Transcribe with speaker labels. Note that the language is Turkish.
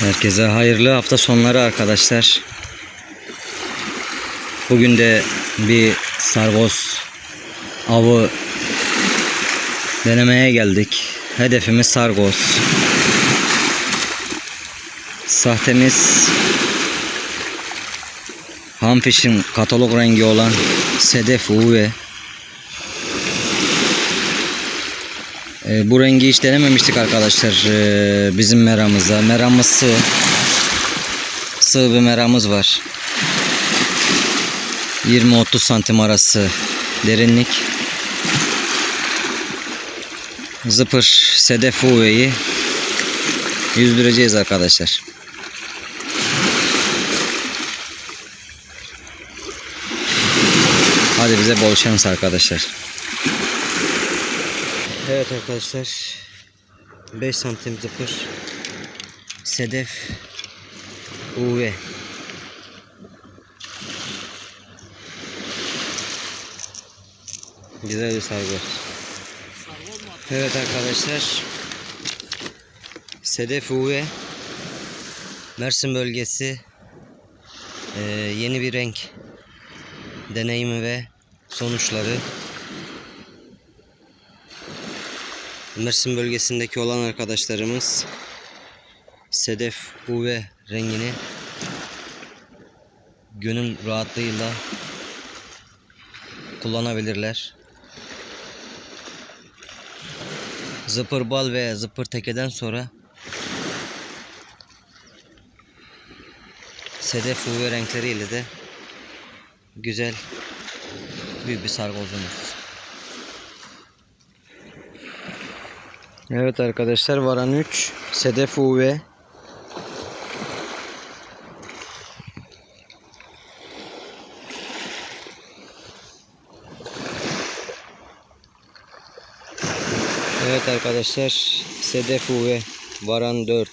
Speaker 1: Herkese hayırlı hafta sonları arkadaşlar. Bugün de bir sargoz avı denemeye geldik. Hedefimiz sargoz. Sahtemiz Hamfish'in katalog rengi olan Sedef UV. Ee, bu rengi hiç denememiştik arkadaşlar ee, bizim meramızda. Meramız sığ. Sığ bir meramız var. 20-30 santim arası derinlik. Zıpır sedef UV'yi yüzdüreceğiz arkadaşlar. Hadi bize bol şans arkadaşlar. Evet arkadaşlar. 5 santim zıpır sedef UV Güzel bir sargı. Evet arkadaşlar. Sedef UV Mersin bölgesi. Eee, yeni bir renk deneyimi ve sonuçları Mersin bölgesindeki olan arkadaşlarımız sedef UV rengini gönül rahatlığıyla kullanabilirler. Zıpır bal ve zıpır tekeden sonra sedef UV renkleriyle de güzel büyük bir sargozumuz. Evet arkadaşlar Varan 3 Sedef UV Evet arkadaşlar Sedef UV Varan 4